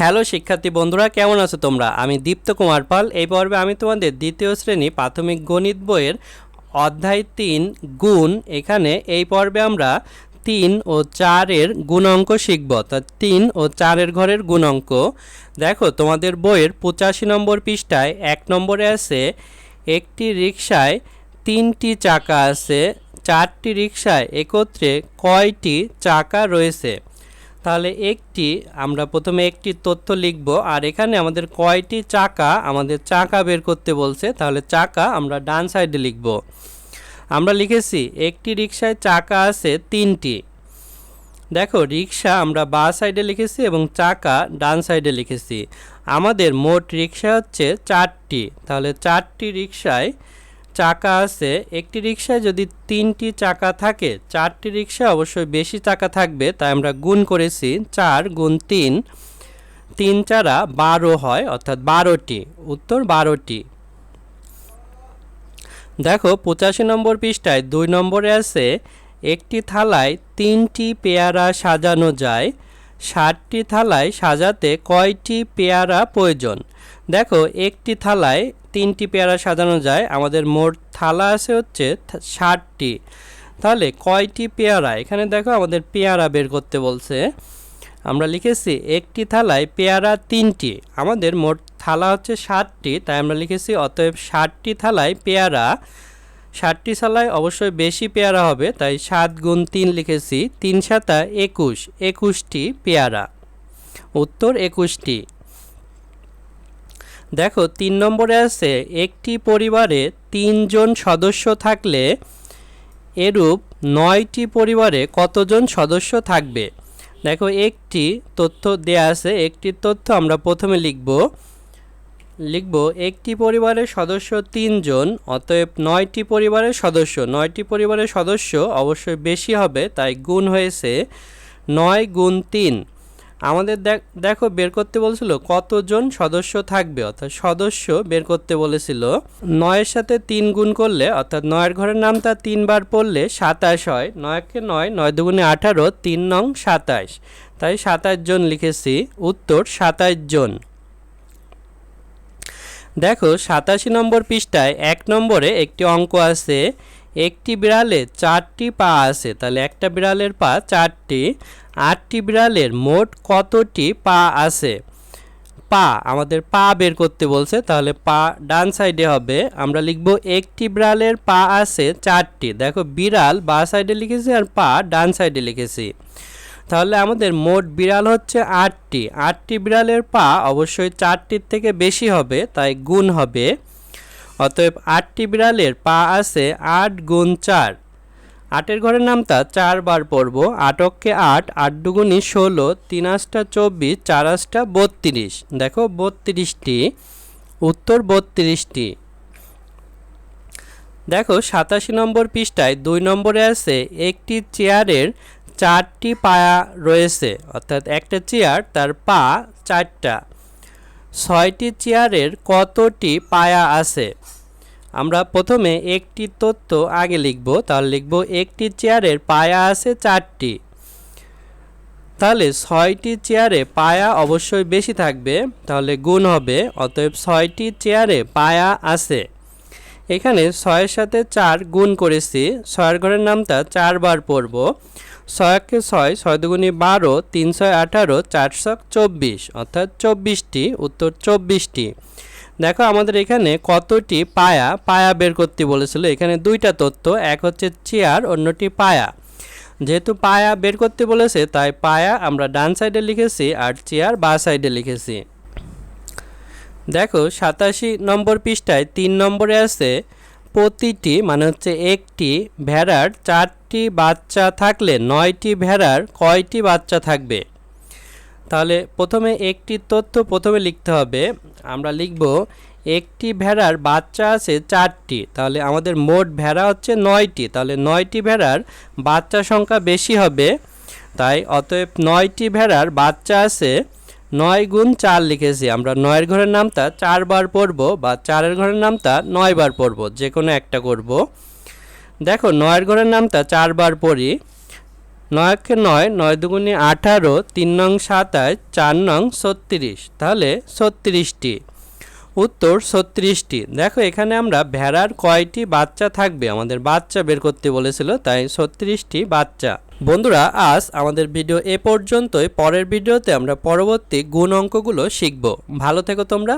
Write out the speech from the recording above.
Hello শিক্ষার্থী বন্ধুরা, কেমন আছো তোমরা? আমি দীপ্ত কুমার পাল। এই পর্বে আমি তোমাদের দ্বিতীয় শ্রেণি প্রাথমিক গণিত বইয়ের অধ্যায় তিন গুণ, এখানে এই পর্বে আমরা তিন ও চারের গুণাঙ্ক শিখব। তা তিন ও চারের ঘরের গুণাঙ্ক। দেখো, তোমাদের বইয়ের পঁচাশি নম্বর পৃষ্ঠায় এক নম্বরে আছে, একটি রিকশায় তিনটি চাকা আছে, চারটি রিকশায় একত্রে কয়টি চাকা রয়েছে? তাহলে একটি, আমরা প্রথমে একটি তথ্য লিখব, আর এখানে আমাদের কয়টি চাকা, আমাদের চাকা বের করতে বলছে, তাহলে চাকা আমরা ডান সাইডে লিখব। আমরা লিখেছি, একটি রিক্সায় চাকা আছে তিনটি। দেখো রিক্সা আমরা বা সাইডে লিখেছি এবং চাকা ডান সাইডে লিখেছি। আমাদের মোট রিক্সা হচ্ছে চারটি। তাহলে চারটি রিক্সায় চাকা আছে, একটি রিক্সায় যদি তিনটি চাকা থাকে, চারটি রিক্সা অবশ্যই বেশি চাকা থাকবে, তাই আমরা গুণ করেছি চার গুণ তিন। তিন চারা বারো হয়, অর্থাৎ বারোটি। উত্তর বারোটি। দেখো, পঁচাশি নম্বর পৃষ্ঠায় দুই নম্বরে আছে, একটি থালায় তিনটি পেয়ারা সাজানো যায়, ষাটটি থালায় সাজাতে কয়টি পেয়ারা প্রয়োজন? দেখো, একটি থালায় তিনটি পেয়ারা সাজানো যায়। আমাদের মোট থালা আছে হচ্ছে ষাটটি। তাহলে কয়টি পেয়ারা? এখানে দেখো আমাদের পেয়ারা বের করতে বলছে। আমরা লিখেছি একটি থালায় পেয়ারা তিনটি। আমাদের মোট থালা হচ্ছে ষাটটি, তাই আমরা লিখেছি অতএব ষাটটি থালায় পেয়ারা। ষাটটি থালায় অবশ্যই বেশি পেয়ারা হবে, তাই সাত গুণ তিন লিখেছি। তিন সাতা একুশ, একুশটি পেয়ারা। উত্তর একুশটি। দেখো, তিন নম্বরে আছে, একটি পরিবারে তিনজন সদস্য থাকলে এরূপ নয়টি পরিবারে কতজন সদস্য থাকবে? দেখো, একটি তথ্য দেয়া আছে, একটি তথ্য আমরা প্রথমে লিখব। লিখব, একটি পরিবারের সদস্য তিনজন, অতএব নয়টি পরিবারের সদস্য। নয়টি পরিবারের সদস্য অবশ্যই বেশি হবে, তাই গুণ হয়েছে নয় গুণ তিন। আমাদের দেখো বের করতে বলেছিল কতজন সদস্য থাকবে? অর্থাৎ সদস্য বের করতে বলেছিল নয়ের সাথে তিন গুণ করলে, অর্থাৎ নয়ের ঘরের নামটা তিনবার পড়লে সাতাশ হয়। নয়কে নয় নয় দুগুণে আঠারো, তিন নং সাতাশ। তাই সাতাশ জন লিখেছি, উত্তর সাতাশ জন। দেখো, সাতাশি নম্বর পৃষ্ঠায় এক নম্বরে একটি অঙ্ক আছে একটি বিড়ালে চারটি পা আছে, তাহলে একটা বিড়ালের পা চারটি, আটটি বিড়ালের মোট কতটি পা আছে? পা, আমাদের পা বের করতে বলছে, তাহলে পা ডান সাইডে হবে, আমরা লিখব একটি বিড়ালের পা আছে চারটি, দেখো বিড়াল বা সাইডে লিখেছি আর পা ডান সাইডে লিখেছি। তাহলে আমাদের মোট বিড়াল হচ্ছে আটটি আটটি বিড়ালের পা অবশ্যই চারটির থেকে বেশি হবে, তাই গুণ হবে অতএব আটটি বিড়ালের পা আছে আট গুণ চার। আটের ঘরের নামটা চারবার পড়ব। আটককে আট আট দুগুণি ষোলো তিন আটটা চব্বিশ চার আটটা বত্রিশ। দেখো বত্রিশটি, উত্তর বত্রিশটি। দেখো সাতাশি নম্বর পৃষ্ঠায় দুই নম্বরে আছে একটি চেয়ারের চারটি পায়া রয়েছে। অর্থাৎ একটা চেয়ার, তার পা চারটা। ছয়টি চেয়ারের কতটি পায়া আছে? আমরা প্রথমে একটি তথ্য আগে লিখব, তাহলে লিখব একটি চেয়ারের পায়া আছে চারটি। তাহলে ছয়টি চেয়ারে পায়া অবশ্যই বেশি থাকবে, তাহলে গুণ হবে, অতএব ছয়টি চেয়ারে পায়া আছে। এখানে ছয়ের সাথে চার গুণ করেছি। ছয়ের ঘরের নামটা চারবার পড়ব। ছয়কে ছয় ছয় দুগুণি বারো, তিন ছয় আঠারো চারশো চব্বিশ, অর্থাৎ চব্বিশটি, উত্তর চব্বিশটি। দেখো আমাদের এখানে কতটি পায়া পায়া বের করতে বলেছিল। এখানে দুইটা তথ্য এক হচ্ছে চেয়ার, অন্যটি পায়া। যেহেতু পায়া বের করতে বলেছে, তাই পায়া আমরা ডান সাইডে লিখেছি আর চেয়ার বা সাইডে লিখেছি। দেখো, সাতাশি নম্বর পৃষ্ঠায় তিন নম্বরে আছে, প্রতিটি মানে হচ্ছে একটি ভেড়ার চারটি বাচ্চা থাকলে নয়টি ভেড়ার কয়টি বাচ্চা থাকবে? তাহলে প্রথমে একটি তথ্য প্রথমে লিখতে হবে। আমরা লিখব, একটি ভেড়ার বাচ্চা আছে চারটি, তাহলে আমাদের মোট ভেড়া হচ্ছে নয়টি, তাহলে নয়টি ভেড়ার বাচ্চা সংখ্যা বেশি হবে। তাই অতএব নয়টি ভেড়ার বাচ্চা আছে নয় গুণ চার লিখেছি। আমরা নয়ের ঘরের নামটা চারবার পড়ব বা চারের ঘরের নামটা নয়বার পড়ব যে কোনো একটা করব। দেখো, নয়ের ঘরের নামটা চারবার পড়ি। নয়কে নয় নয় দুগুণে আঠারো, তিন নং সাতাশ, চার নং ছত্রিশ। তাহলে ছত্রিশটি। উত্তর ছত্রিশটি। দেখো, এখানে আমরা ভেড়ার কয়টি বাচ্চা থাকবে? আমাদের বাচ্চা বের করতে বলেছিল, তাই ছত্রিশটি বাচ্চা। বন্ধুরা, আজ আমাদের ভিডিও এ পর্যন্তই। পরের ভিডিওতে আমরা পরবর্তী গুণ অঙ্কগুলো শিখব। ভালো থেকো তোমরা।